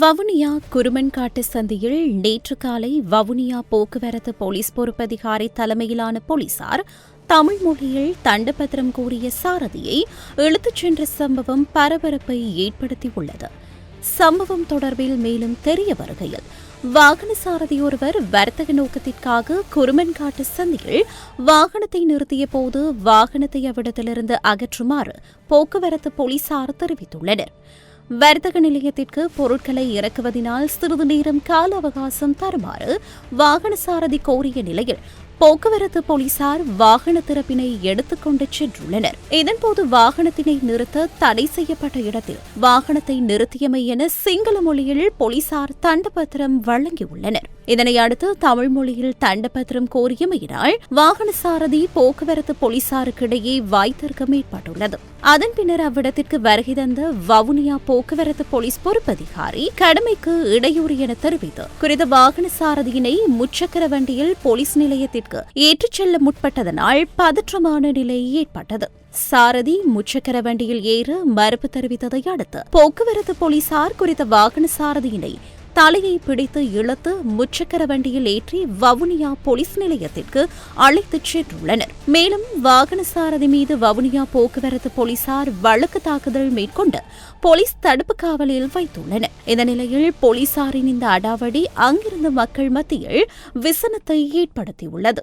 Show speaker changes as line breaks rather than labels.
வவுனியா குருமன்காட்டு சந்தியில் நேற்று காலை வவுனியா போக்குவரத்து போலீஸ் பொறுப்பதிகாரி தலைமையிலான போலீசார் தமிழ் மொழியில் தண்டபத்திரம் கூறிய சாரதியை இழுத்துச் சென்ற சம்பவம் பரபரப்பை ஏற்படுத்தியுள்ளது. சம்பவம் தொடர்பில் மேலும் தெரிய வருகையில் வாகன சாரதி ஒருவர் வர்த்தக நோக்கத்திற்காக குருமன்காட்டு சந்தியில் வாகனத்தை நிறுத்திய போது வாகனத்தை அவ்விடத்திலிருந்து அகற்றுமாறு போக்குவரத்து போலீசார் தெரிவித்துள்ளனர். வர்த்தக நிலையத்திற்கு பொருட்களை இறக்குவதினால் சிறிது நேரம் கால அவகாசம் தருமாறு வாகன சாரதி கோரிய நிலையில் போக்குவரத்து போலீசார் வாகன திறப்பினை எடுத்துக்கொண்டு சென்றுள்ளனர். இதன்போது வாகனத்தினை நிறுத்த தடை செய்யப்பட்ட இடத்தில் வாகனத்தை நிறுத்தியமை என சிங்கள மொழியில் போலீசார் தண்டபத்திரம் வழங்கியுள்ளனர். இதனை அடுத்து தமிழ் மொழியில் தண்டபத்திரம் கோரியமையினால் வாகன சாரதி போக்குவரத்து போலீசாருக்கிடையே வாய்த்தர்க்கம் ஏற்பட்டுள்ளது அதன் பின்னர் அவ்விடத்திற்கு வருகை தந்த வவுனியா போக்குவரத்து போலீஸ் பொறுப்பதிகாரி கடமைக்கு இடையூறு என தெரிவித்து குறித்த வாகன சாரதியினை முச்சக்கர வண்டியில் போலீஸ் நிலையத்திற்கு ஏற்றுச் செல்ல முற்பட்டதனால் பதற்றமான நிலை ஏற்பட்டது. சாரதி முச்சக்கர வண்டியில் ஏற மறுப்பு தெரிவித்ததை அடுத்து போக்குவரத்து போலீசார் குறித்த வாகன சாரதியினை தலையை பிடித்து இழுத்து முச்சக்கர வண்டியில் ஏற்றி வவுனியா போலீஸ் நிலையத்திற்கு அழைத்துச் சென்றுள்ளனர். மேலும் வாகன சாரதி மீது வவுனியா போக்குவரத்து போலீசார் வழக்கு தாக்குதல் மேற்கொண்டு போலீஸ் தடுப்பு காவலில் வைத்துள்ளனர். இந்த நிலையில் போலீசாரின் இந்த அடாவடி அங்கிருந்த மக்கள் மத்தியில் விசனத்தை ஏற்படுத்தியுள்ளது.